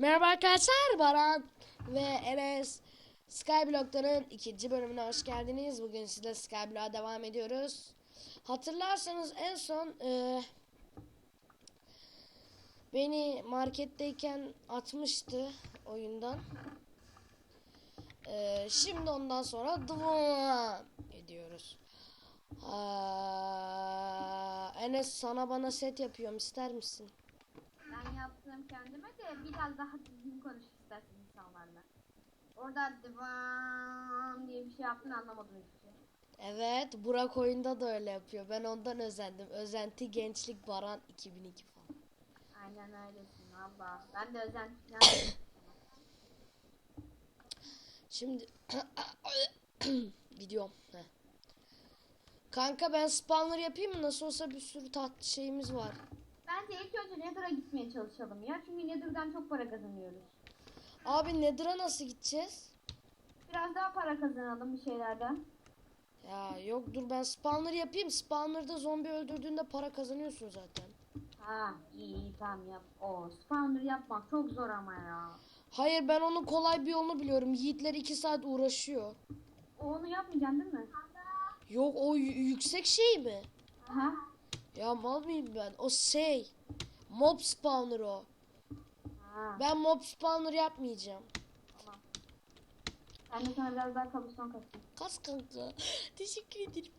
Merhaba arkadaşlar Baran ve Enes Skyblock'ların ikinci bölümüne hoş geldiniz. Bugün sizle Skyblock'a devam ediyoruz. Hatırlarsanız en son e, beni marketteyken atmıştı oyundan. E, şimdi ondan sonra devam ediyoruz. Aa, Enes sana bana set yapıyorum ister misin? Yaptım kendime de biraz daha düzgün konuş istersen insanlarla. Orada divan diye bir şey yaptın anlamadım hiçbir şey. Evet, Burak oyunda da öyle yapıyor. Ben ondan özendim. Özenti Gençlik Baran 2002 falan. Aynen öylesin valla. Ben de özen Şimdi gidiyorum. Heh. Kanka ben spawner yapayım mı? Nasıl olsa bir sürü tatlı şeyimiz var. Bence ilk önce Nether'a gitmeye çalışalım ya. Çünkü Nether'dan çok para kazanıyoruz. Abi Nether'a nasıl gideceğiz? Biraz daha para kazanalım bir şeylerden. Ya yok dur ben spawner yapayım. Spawner'da zombi öldürdüğünde para kazanıyorsun zaten. Ha iyi iyi tamam yap. O spawner yapmak çok zor ama ya. Hayır ben onun kolay bir yolunu biliyorum. Yiğitler 2 saat uğraşıyor. Onu yapmayacaksın değil mi? Yok o yüksek şey mi? Aha. Ya mal mıyım ben? O şey. Mob spawner o. Ha. Ben mob spawner yapmayacağım. Tamam. Ben de sana biraz daha kabuston katayım. Kas kanka. Teşekkür ederim.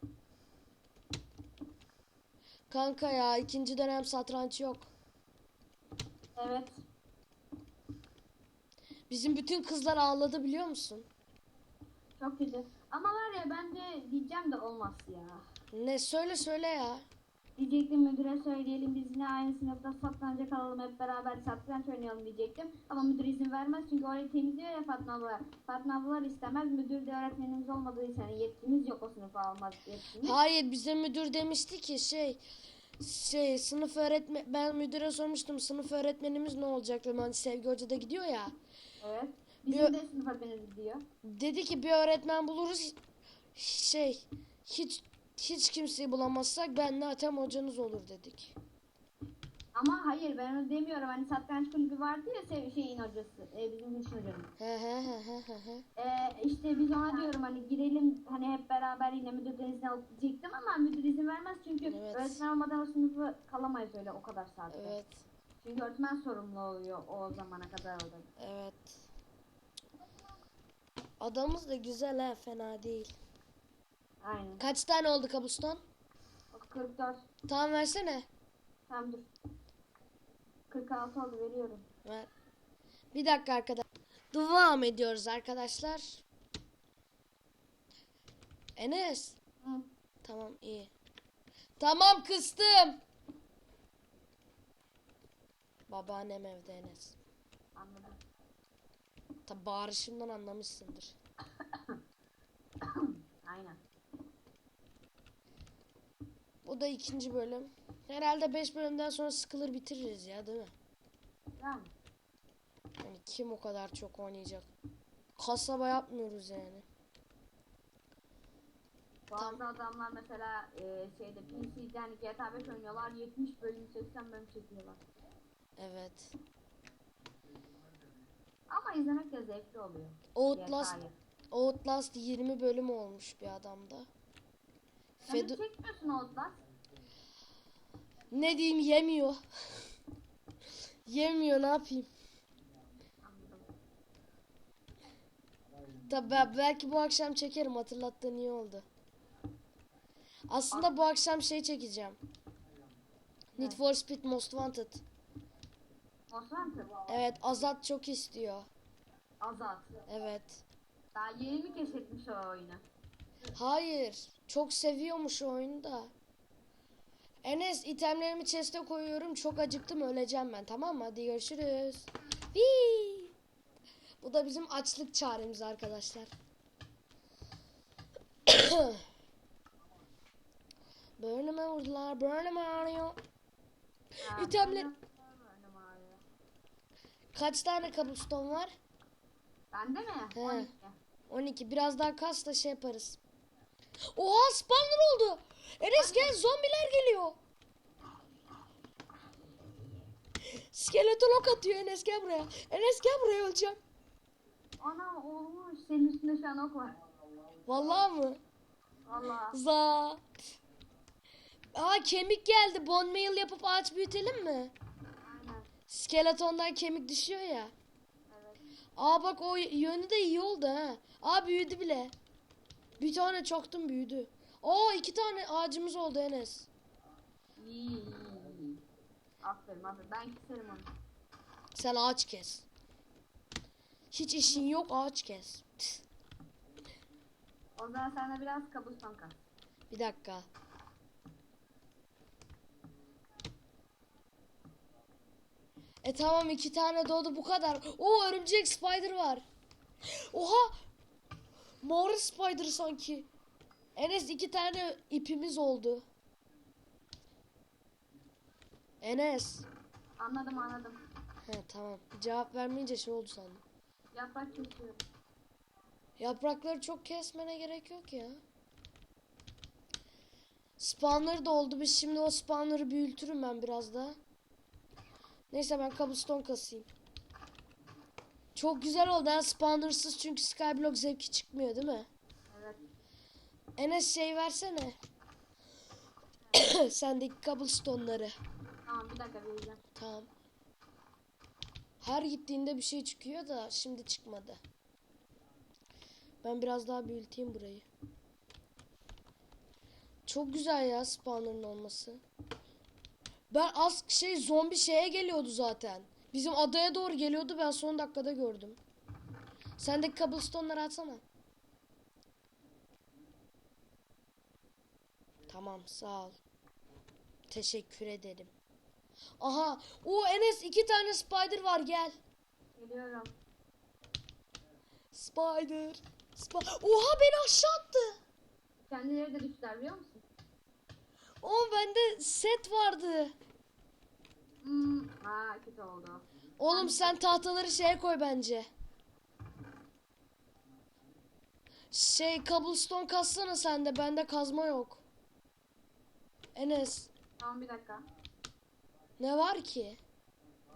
Kanka ya ikinci dönem satranç yok. Evet. Bizim bütün kızlar ağladı biliyor musun? Çok kötü. Ama var ya bence diyeceğim de olmaz ya. Ne söyle söyle ya. Diyecektim müdüre söyleyelim biz yine aynı sınıfta satranca kalalım hep beraber satranç oynayalım diyecektim. Ama müdür izin vermez çünkü orayı temizliyor ya Fatma abla. Fatma ablalar istemez. Müdür de öğretmenimiz olmadığı için hani yetkimiz yok o sınıfa almaz yetkimiz. Hayır bize müdür demişti ki şey şey sınıf öğretmen ben müdüre sormuştum sınıf öğretmenimiz ne olacak hani Sevgi Hoca da gidiyor ya. Evet. Bizim Bir- de sınıf öğretmenimiz diyor. Dedi ki bir öğretmen buluruz şey hiç hiç kimseyi bulamazsak benle Atem hocanız olur dedik. Ama hayır ben onu demiyorum. Hani satranç kulübü vardı ya sev- şeyin hocası. E, bizim Gülşin hocamız. He he he he he he. E, işte biz ona diyorum hani girelim hani hep beraber yine müdürden izin alıp diyecektim ama müdür izin vermez çünkü Evet. öğretmen olmadan o sınıfı kalamayız öyle o kadar saatte. Evet. Çünkü öğretmen sorumlu oluyor o zamana kadar orada. Evet. Adamız da güzel ha fena değil. Aynen. Kaç tane oldu kabuston? O 44. Tamam versene. Tamam dur. 46 oldu veriyorum. Ver. Bir dakika arkadaş. Devam ediyoruz arkadaşlar. Enes. Hı. Tamam iyi. Tamam kıstım. Babaannem evde Enes. Anladım. Tabi bağırışımdan anlamışsındır. Aynen. Bu da ikinci bölüm. Herhalde 5 bölümden sonra sıkılır bitiririz ya değil mi? Yani. Yani kim o kadar çok oynayacak? Kasaba yapmıyoruz yani. Bazı adamlar mesela e, şeyde PC'den GTA 5 oynuyorlar 70 bölüm 80 bölüm çekiyorlar. Evet. Ama izlemek de zevkli oluyor. Outlast. Outlast 20 bölüm olmuş bir adamda. Sen Fedu çekmiyorsun Outlast. Ne diyeyim yemiyor. yemiyor ne yapayım? Tabi belki bu akşam çekerim hatırlattığın iyi oldu. Aslında bu akşam şey çekeceğim. Need for Speed Most Wanted. Evet Azat çok istiyor. Azat. Evet. Daha yeni mi keşfetmiş o oyunu? Hayır. Çok seviyormuş o oyunu da. Enes itemlerimi chest'e koyuyorum. Çok acıktım öleceğim ben tamam mı? Hadi görüşürüz. Whee! Bu da bizim açlık çaremiz arkadaşlar. Burnuma vurdular. Burnum ağrıyor. İtemler-. Kaç tane kabuston var? Bende mi? He. 12. 12. Biraz daha kas da şey yaparız. Oha spawner oldu. Enes gel zombiler geliyor. Skeleton ok atıyor Enes gel buraya. Enes gel buraya öleceğim. Ana olmuş. Senin üstünde şu an ok var. Vallahi mı? Valla. Za. Aa kemik geldi. Bone meal yapıp ağaç büyütelim mi? Aynen. Skeletondan kemik düşüyor ya. Evet. Aa bak o yönü de iyi oldu ha. Aa büyüdü bile. Bir tane çoktum büyüdü. Oo iki tane ağacımız oldu Enes. İyi iyi iyi. Aferin aferin. Ben keserim onu. Sen ağaç kes. Hiç işin yok ağaç kes. O zaman de biraz kabuston kal. Bir dakika. E tamam iki tane doğdu bu kadar. O örümcek spider var. Oha! Mor spider sanki. Enes iki tane ipimiz oldu. Enes. Anladım anladım. He tamam. Cevap vermeyince şey oldu sandım. Yaprak kesiyorum. Yaprakları çok kesmene gerek yok ya. Spawnları da oldu. Biz şimdi o spawnları büyütürüm ben biraz da. Neyse ben cobblestone kasayım. Çok güzel oldu ha spawnersız çünkü skyblock zevki çıkmıyor değil mi? Evet. Enes şey versene. Sendeki cobblestone'ları. Tamam bir dakika vereceğim. Tamam. Her gittiğinde bir şey çıkıyor da şimdi çıkmadı. Ben biraz daha büyüteyim burayı. Çok güzel ya spawner'ın olması. Ben az şey zombi şeye geliyordu zaten. Bizim adaya doğru geliyordu ben son dakikada gördüm. Sendeki cobblestone'ları atsana. Tamam sağ ol. Teşekkür ederim. Aha. O Enes iki tane spider var gel. Geliyorum. Spider. Sp- Oha beni aşağı attı. Kendileri de düştüler biliyor musun? Oğlum bende set vardı. Hmm. Ha kötü oldu. Oğlum sen tahtaları şeye koy bence. Şey cobblestone kassana sen de bende kazma yok. Enes Tamam bir dakika. ne var ki?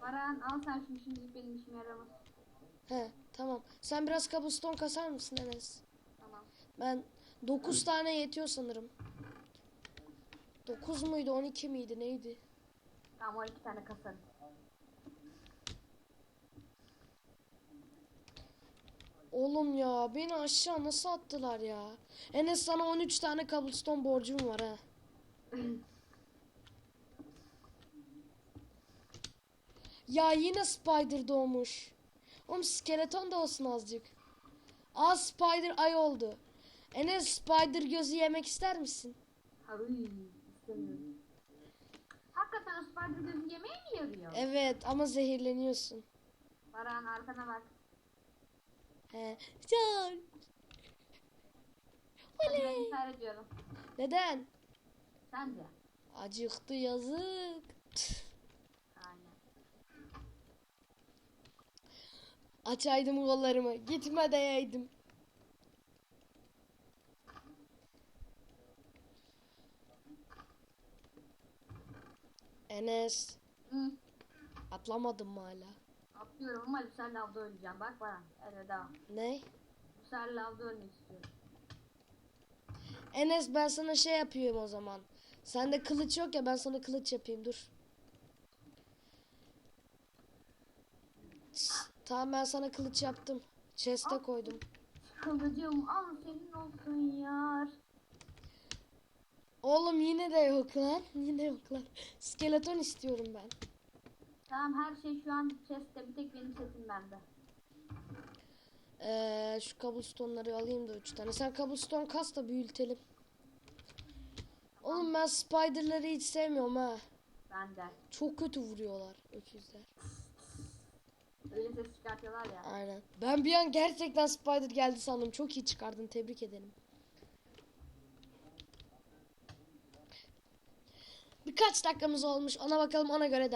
Baran al sen şunu şimdi benim işime yaramaz. He tamam. Sen biraz cobblestone kasar mısın Enes? Tamam. Ben 9 tane yetiyor sanırım. 9 muydu 12 miydi neydi? Tamam o iki tane kasarım. Oğlum ya beni aşağı nasıl attılar ya? Enes sana 13 tane cobblestone borcum var ha. Ya yine spider doğmuş. Oğlum skeleton da olsun azıcık. Aa spider ay oldu. Enes spider gözü yemek ister misin? Ay istemiyorum. Gözü yemeğe mi yarıyor? Evet ama zehirleniyorsun. Baran arkana bak. He. Can. Hadi ben Oley. intihar ediyorum. Neden? Sence? Acıktı yazık. Aynen. Açaydım kollarımı. Gitme deyeydim. Enes. Hı. Atlamadım mı hala? Atlıyorum ama sefer lavda öleceğim. Bak Baran. Elveda. Ne? Sefer lavda ölmek istiyorum. Enes ben sana şey yapıyorum o zaman. Sende kılıç yok ya ben sana kılıç yapayım dur. Tamam ben sana kılıç yaptım. Chest'e koydum. Kılıcım al senin olsun yar. Oğlum yine de yok lan. Yine yok lan. Skeleton istiyorum ben. Tamam her şey şu an chest'te. Bir tek benim setim bende. Ee, şu cobblestone'ları alayım da üç tane. Sen cobblestone kas da büyütelim. Oğlum ben spiderları hiç sevmiyorum ha. Bende. Çok kötü vuruyorlar öküzler. Öyle ses çıkartıyorlar ya. Aynen. Ben bir an gerçekten spider geldi sandım. Çok iyi çıkardın. Tebrik ederim. Birkaç dakikamız olmuş. Ona bakalım ona göre devam.